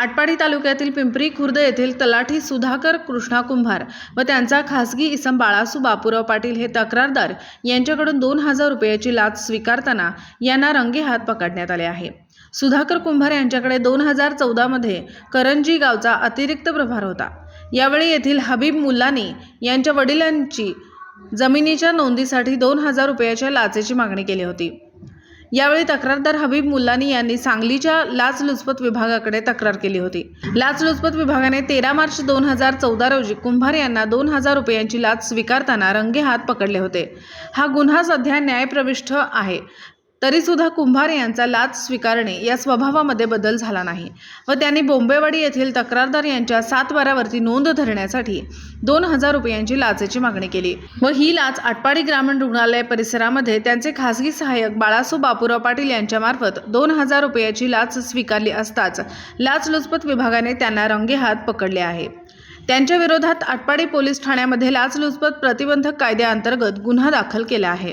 आटपाडी तालुक्यातील पिंपरी खुर्द येथील तलाठी सुधाकर कृष्णा कुंभार व त्यांचा खासगी इसम बाळासू बापूराव पाटील हे तक्रारदार यांच्याकडून दोन हजार रुपयाची लाच स्वीकारताना यांना रंगे हात पकडण्यात आले आहे. सुधाकर कुंभार यांच्याकडे दोन हजार चौदामध्ये करंजी गावचा अतिरिक्त प्रभार होता. यावेळी येथील हबीब मुल्लानी यांच्या वडिलांची जमिनीच्या नोंदीसाठी दोन हजार रुपयाच्या लाचेची मागणी केली होती. यावेळी तक्रारदार हबीब मुल्लानी यांनी सांगलीच्या लाचलुचपत विभागाकडे तक्रार केली होती. लाचलुचपत विभागाने तेरा मार्च दोन हजार चौदा रोजी कुंभार यांना दोन हजार रुपयांची लाच स्वीकारताना रंगेहात पकडले होते. हा गुन्हा सध्या न्यायप्रविष्ट आहे. तरीसुद्धा कुंभार यांचा लाच स्वीकारणे या स्वभावामध्ये बदल झाला नाही व त्यांनी बोंबेवाडी येथील तक्रारदार यांच्या सात बारावरती नोंद धरण्यासाठी दोन हजार रुपयांची लाचेची मागणी केली. व ही लाच आटपाडी ग्रामीण रुग्णालय परिसरामध्ये त्यांचे खासगी सहाय्यक बाळासू बापूराव पाटील यांच्यामार्फत दोन हजार रुपयाची लाच स्वीकारली असताच लाचलुचपत विभागाने त्यांना रंगेहात पकडले आहे. त्यांच्या विरोधात आटपाडी पोलीस ठाण्यामध्ये लाचलुचपत प्रतिबंधक कायद्याअंतर्गत गुन्हा दाखल केला आहे.